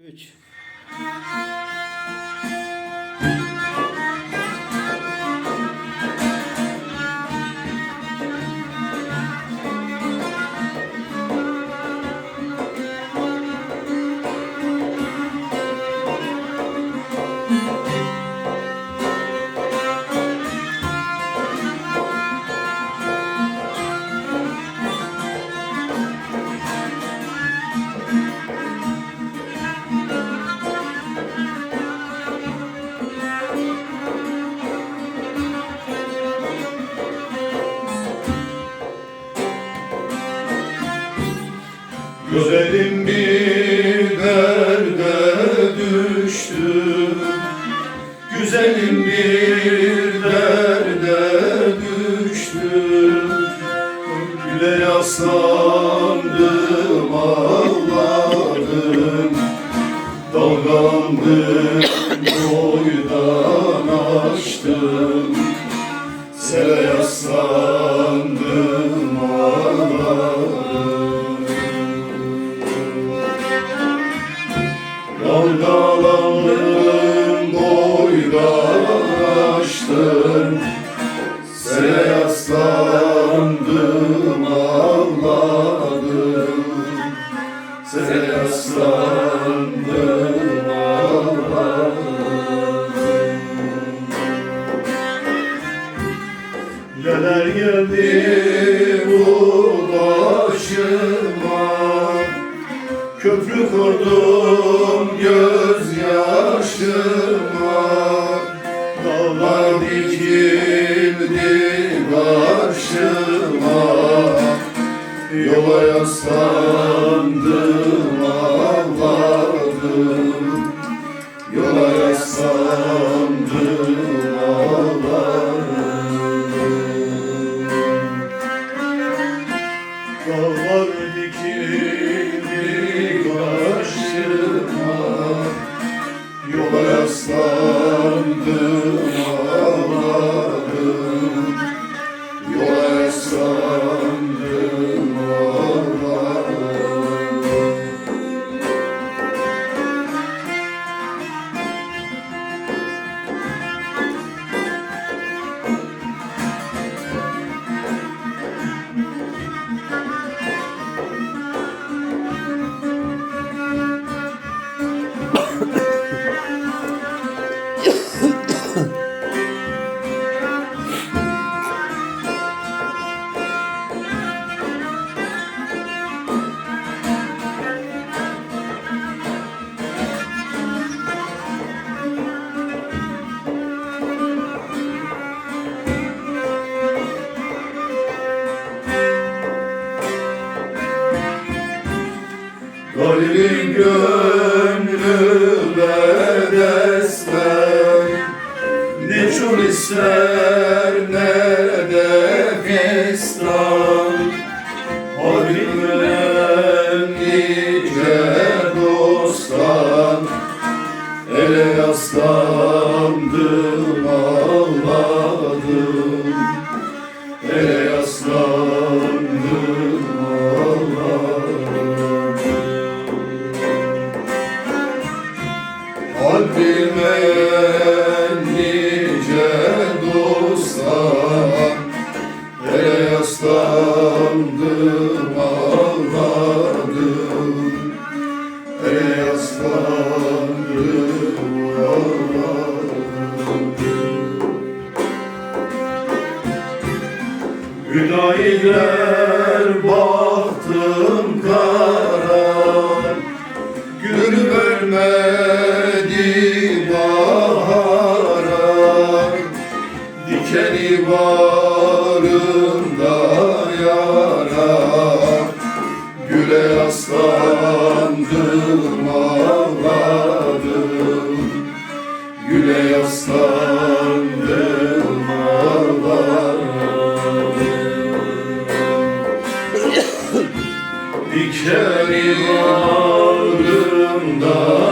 3 Güzelim bir derde düştüm Güzelim bir derde düştüm Güle yaslandım ağladım. Dalgandım boydan açtım Sele yaslandım Dalgalandım boydan açtım Sele yaslandım ağladım. Sele yaslandım ağladım. Neler geldi Köprü kurdum gözyaşıma. Dağlar dikildi karşıma Yola yaslandım ağladım. Yola yaslandım Garibin gönlü bedesler Ne çul ister ne de fistan. Harbimden Kalbime nice dostlar Ele yaslandım ağladım. Ele yaslandım ağladım. Hüdayiler baktım kara Gül civarında yara Güle yaslandım ağladım Güle yaslandım ağladım Dikenim ağrımda